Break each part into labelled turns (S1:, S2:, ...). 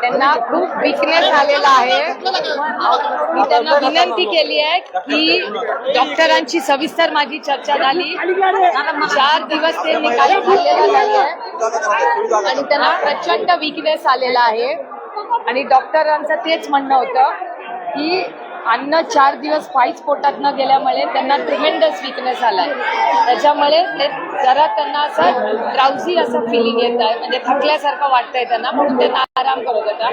S1: त्यांना खूप विकनेस आलेला आहे. मी त्यांना विनंती केली आहे की डॉक्टरांची सविस्तर माझी चर्चा झाली. चार दिवस ते निकाल खाल्लेला आहे. आणि त्यांना प्रचंड विकनेस आलेला आहे. आणि डॉक्टरांचं तेच म्हणणं होतं की अन्न चार दिवस पायीच पोटात न गेल्यामुळे त्यांना ट्रिमेंडस विकनेस आलाय. त्याच्यामुळे ते जरा त्यांना असं ड्राउझी असं फिलिंग येत आहे. म्हणजे थकल्यासारखं वाटतंय त्यांना म्हणून त्यांना आराम करत होता.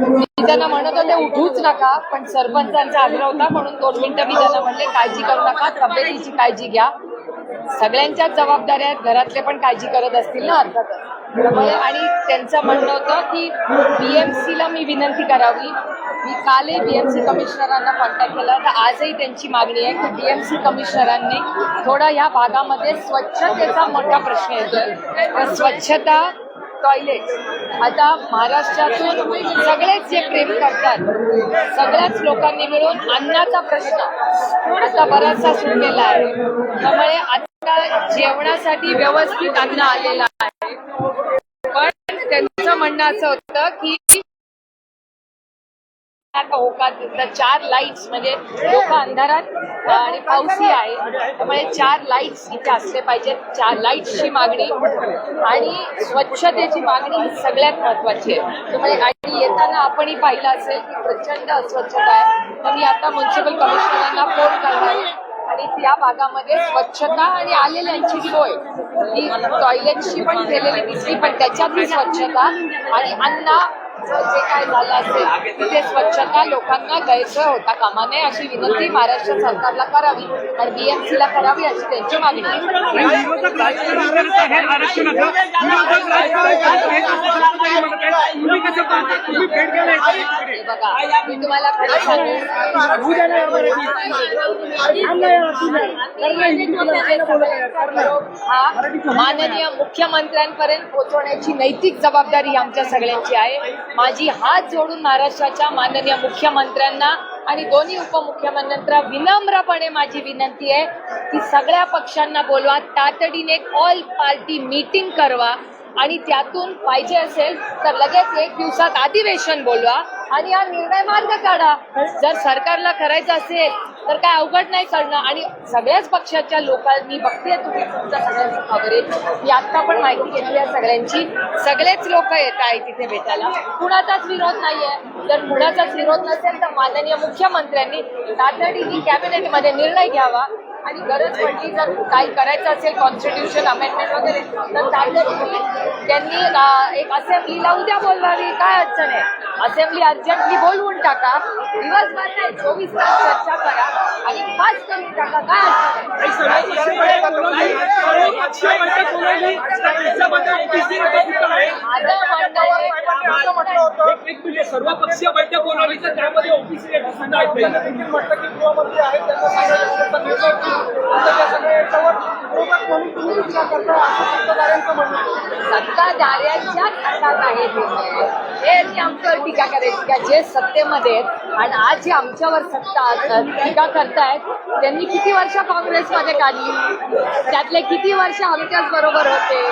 S1: मी त्यांना म्हणत होते उठूच नका. पण सरपंचांचा आग्रह होता म्हणून दोन मिनिटं मी त्यांना म्हणले काळजी करू नका तब्येतीची काळजी घ्या. सगळ्यांच्याच जबाबदाऱ्या आहेत घरातले पण काळजी करत असतील ना अर्थातच. हो, आणि त्यांचं म्हणणं होतं की बीएमसीला मी विनंती करावी. मी कालही बीएमसी कमिशनरांना कॉन्टॅक्ट केला. तर आजही त्यांची मागणी आहे की बीएमसी कमिशनरांनी थोडा या भागामध्ये स्वच्छतेचा मोठा प्रश्न येतोय. स्वच्छता टॉयलेट आता महाराष्ट्रातून सगळेच जे प्रेम करतात सगळ्याच लोकांनी मिळून अन्नाचा प्रश्न आता बराचसा सुटलेला आहे. त्यामुळे आता जेवणासाठी व्यवस्थित अन्न आलेलं आहे. त्यांचं म्हणणं असं होतं की आता होकार तिथं चार लाईट्स म्हणजे लोक अंधारात आणि पाऊसही आहे. त्यामुळे चार लाईट्स इथे असले पाहिजेत. चार लाईट्सची मागणी आणि स्वच्छतेची मागणी ही सगळ्यात महत्वाची आहे. त्यामुळे आणि येताना आपणही पाहिलं असेल की प्रचंड अस्वच्छता आहे. तर मी आता म्युन्सिपल कमिशनरांना फोन करणार आहे. आणि त्या भागामध्ये स्वच्छता आणि आलेल्यांची सोय ही टॉयलेटची पण केलेली दिसली पण त्याच्यातली स्वच्छता आणि अन्न जे काय झालं असेल तिथे स्वच्छता लोकांना गैरसोय होता कामा नये अशी विनंती महाराष्ट्र सरकारला करावी आणि बीएमसीला करावी अशी त्यांची मागणी. हे बघा मी तुम्हाला खरं हा? माननीय मुख्यमंत्र्यांपर्यंत पोहोचवण्याची नैतिक जबाबदारी आमच्या सगळ्यांची आहे. माझी हात जोडून महाराष्ट्राच्या माननीय मुख्यमंत्र्यांना आणि दोन्ही उपमुख्यमंत्र्यांना विनम्रपणे माझी विनंती आहे की सगळ्या पक्षांना बोलवा तातडीने ऑल पार्टी मीटिंग करवा आणि त्यातून पाहिजे असेल तर लगेच एक दिवसात अधिवेशन बोलवा आणि हा निर्णय मार्ग काढा. जर सरकारला करायचं असेल तर काय अवघड नाही करणं. आणि सगळ्याच पक्षाच्या लोकांनी बघते तुम्ही तुमचं सगळ्यांचं कव्हरेज मी आता पण माहिती घेतली आहे सगळ्यांची. सगळेच लोक येत आहेत तिथे भेटायला. कुणाचाच विरोध नाहीये. जर कुणाचाच विरोध नसेल तर माननीय मुख्यमंत्र्यांनी तातडीने कॅबिनेटमध्ये निर्णय घ्यावा. आणि गरज पडली जर काही करायचं असेल कॉन्स्टिट्यूशन अमेंडमेंट वगैरे तर त्यासाठी त्यांनी एक एक असेंब्लीला उद्या बोलवावी. काय अडचण आहे? असेंब्ली अर्जंटली बोलवून टाका. दिवसभर नाही चोवीस तास चर्चा करा. आणि पास करून टाका काय
S2: सर्व पक्षीय बैठक बोलावली तर त्यामध्ये ओबीसी आहेत
S3: म्हटलं की गृहमंत्री आहेत त्यांना सांगायचं निर्णय याच्यावर विरोधक म्हणून तुम्ही करता असं सत्ताधाऱ्यांचं म्हणणं आहे.
S1: हातात आहे हे. जी आमच्यावर टीका करायची का जे सत्तेमध्ये आहेत आणि आज जे आमच्यावर सत्ता टीका करतायत त्यांनी किती वर्ष काँग्रेसमध्ये काढली? त्यातले किती वर्ष आमच्याच बरोबर होते?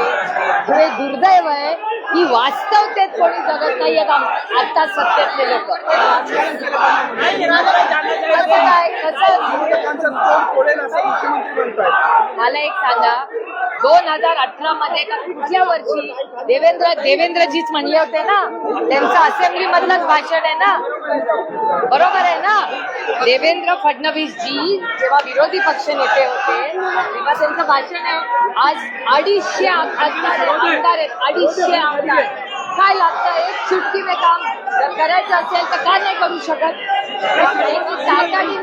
S1: हे दुर्दैव आहे. की वास्तवतेत कोणी जगत नाही आहेत आता सत्तेतले लोक. कसं काय? कसं? मला एक सांगा. दोन हजार अठरा मध्ये का कुठल्या वर्षी देवेंद्र देवेंद्रजीच म्हणले होते ना? त्यांचं असेंब्ली मधलंच भाषण आहे ना? बरोबर आहे ना? देवेंद्र फडणवीस जी जेव्हा विरोधी पक्ष नेते होते तेव्हा त्यांचं भाषण आहे आज अडीचशे खासदार आमदार आहेत अडीचशे आमदार. काय लागतं? एक चुटकी काम करायचं असेल तर का नाही करू शकत? तातडीची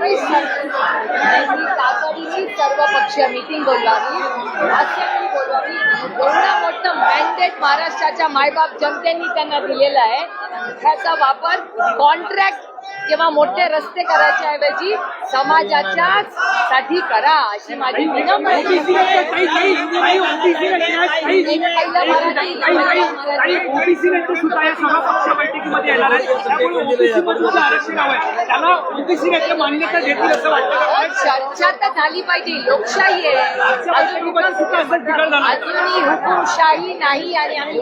S1: तातडीने सर्व पक्षीय मीटिंग बोलवावी असेंब्ली बोलवावी. एवढा मोठं मॅन्डेट महाराष्ट्राच्या मायबाप जनतेने त्यांना दिलेलं आहे. त्याचा वापर कॉन्ट्रॅक्ट किंवा मोठे रस्ते करायच्या ऐवजी समाजाच्या साठी करा अशी माझी चर्चा तर झाली पाहिजे लोकशाही आहे. अजूनही हुकुमशाही नाही आणि आम्ही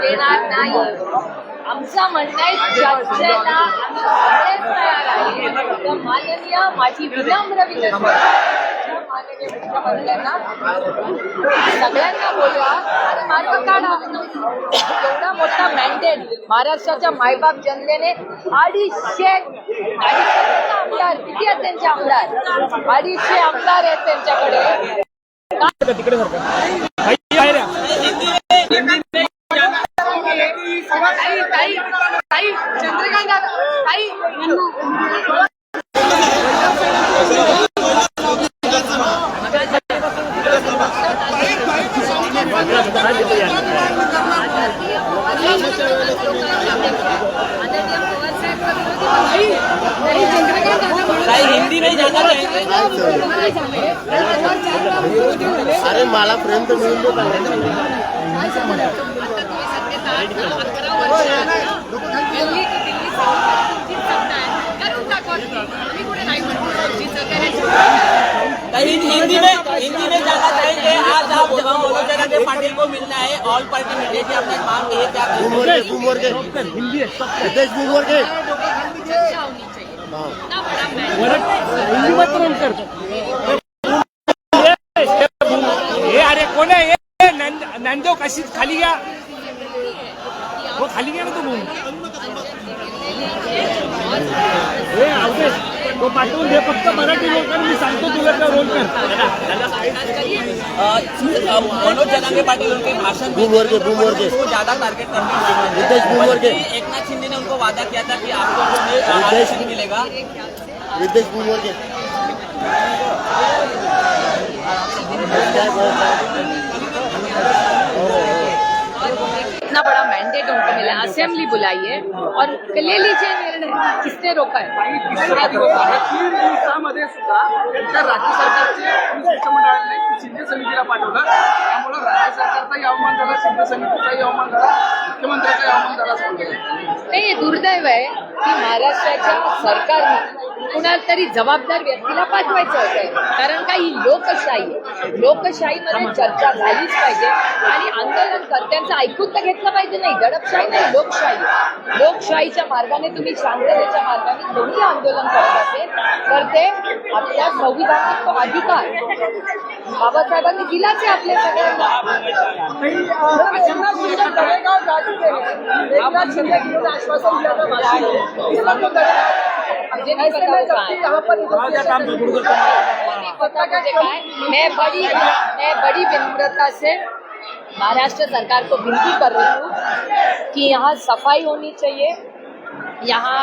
S1: देणार नाही. आमचं म्हणणं आहे चर्चेला आम्ही तयार आहे. माननीय माझी विनम्र विनंती माननीय मुख्यमंत्र्यांना सगळ्यांना बोलवा. आणि मार्ग काढा. एवढा मोठा मॅन्डेट महाराष्ट्राच्या मायबाप जनतेने अडीचशे आमदार किती आहेत त्यांचे आमदार? अडीचशे आमदार आहेत त्यांच्याकडे. तिकडे ताई ताई चंद्रकांत दादा, ताई
S4: हिंदी नहीं जाना चाहेंगे
S5: अरे मला पर्यंत मिळून देत
S4: कहीं हिंदी में हिंदी में जाना चाहेंगे आज आप मनोज के पाटिल को मिलना है ऑल पार्टी मीडिया की अपनी मांग है क्या
S5: बूमवर घे बूमवर घे हितेश बूमवर घे
S2: हे नंद नंदो कशी खाली गया हो खाली गया ना तू हे अवधेश तो पाठवून दे फक्त मराठी रोल कर मी सांगतो तुला त्या रोल कर
S4: मनोज जनांगे पाटिल उनके भाषण
S5: बूमवर बूमवर घे
S4: को ज़्यादा टारगेट करते
S5: हितेश बूमवर घे
S4: हैं एक नाथ शिंदे ने उनको वादा किया था कि आपको जो है आरक्षण मिलेगा
S5: हितेश बूमवर घे
S1: इतना बड़ा मैंडेट उनको मिला। असेंबली बुलाई है। और ले लीजिए निर्णय किसने रोका है?
S3: तीन दिवसामध्ये सुद्धा त्या राज्य सरकारचे शिष्टमंडळाने शिंदे समितीला पाठवलं त्यामुळे राज्य सरकारचाही अवमान झाला शिंदे समितीचाही अवमान झाला मुख्यमंत्र्याचाही अवमान झाला
S1: नाही हे दुर्दैव आहे की महाराष्ट्राच्या सरकारने कुणाला तरी जबाबदार व्यक्तीला पाठवायचं होतं. कारण का ही लोकशाही लोकशाहीमध्ये चर्चा झालीच पाहिजे आणि आंदोलनकर्त्यांचं ऐकून तर घेतलं पाहिजे नाही. दडपशाही नाही लोकशाही. लोकशाहीच्या मार्गाने तुम्ही शांततेच्या मार्गाने कोणी आंदोलन करत असेल तर ते आपल्या संविधानात तो अधिकार. बाबासाहेबांनी दिलाच आहे आपल्या सगळ्यांना.
S3: आश्वासन दिलं तो
S1: है।
S3: यहाँ पर
S1: पता मुझे क्या मैं बड़ी मैं बड़ी विनम्रता से महाराष्ट्र सरकार को विनती कर रही हूँ कि यहाँ सफ़ाई होनी चाहिए। यहाँ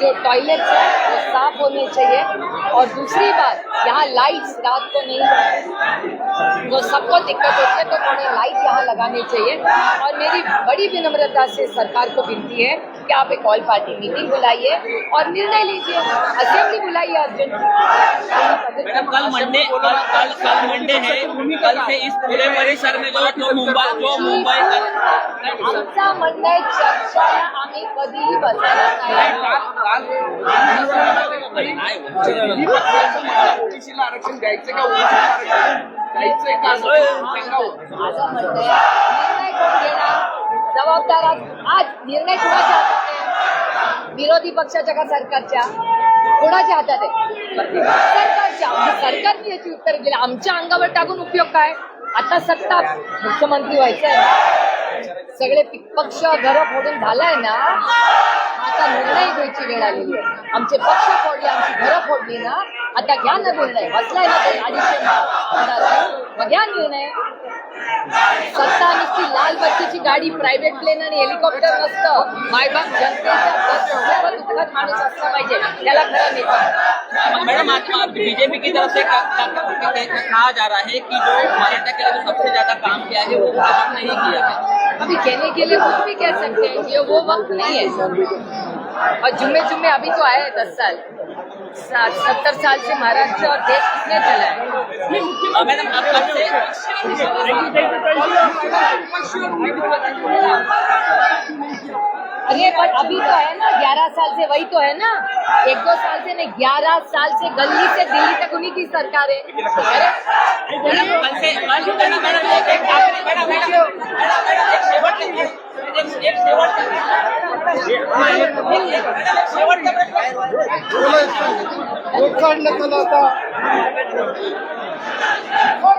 S1: जो टॉयलेट्स हैं वो साफ़ होने चाहिए। और दूसरी बात यहाँ लाइट्स रात को नहीं जो सबको दिक्कत होती है तो थोड़े लाइट यहाँ लगाने चाहिए और मेरी बड़ी विनम्रता से सरकार को विनती है कि आप एक ऑल पार्टी मीटिंग बुलाइए और निर्णय लीजिए असेंबली बुलाइए अर्जेंट
S4: कल मंडे कल कल कल मंडे है कल से इस पूरे परिसर में जो जो मुंबई जो मुंबई
S1: आमचा म्हणणं आहे चर्चाला आम्ही कधीही बसायला तयार नाही.
S3: ओबीसीला आरक्षण द्यायचं का द्यायचंय का?
S1: जबाबदार आज निर्णय कुणाच्या हातात विरोधी पक्षाच्या का सरकारच्या? कोणाच्या हातात आहे? सरकारच्या. मग सरकारने याची उत्तर दिली. आमच्या अंगावर टाकून उपयोग काय? आता सत्ता मुख्यमंत्री व्हायचं आहे ना? सगळे पक्ष घरं फोडून झालाय ना? आता निर्णय घ्यायची वेळ आलेली आमचे पक्ष फोडले आमची घरं फोडली ना आता घ्या ना निर्णय. असलाय ना ते अडीचशे मग घ्या निर्णय. सत्ता नुसती लाल बत्तीची गाडी प्रायव्हेट प्लेन आणि हेलिकॉप्टर नसतं मायबाप जनतेच्या दुःखात दुःखात माणूस असला पाहिजे. त्याला खरं नेता
S4: मैडम आज बीजेपी की तरफ़ से क- क- क- कहा जा रहा है कि जो मराठा के लिए सबसे ज़्यादा काम किया है वो भाजपा ने ही किया है?
S1: अभी कहने के लिए कुछ भी कह सकते हैं ये वो वक्त नहीं है। और जुम्मे जुम्मे अभी तो आया है दस साल। सात सत्तर साल से महाराष्ट्र और देश कितने चला है?
S4: मैडम आप आपसे
S1: अरे पर अभी तो है ना ग्यारह साल से वही तो है ना। एक दो साल से नहीं ग्यारह साल से गली से दिल्ली तक उन्हीं की सरकार। है अरे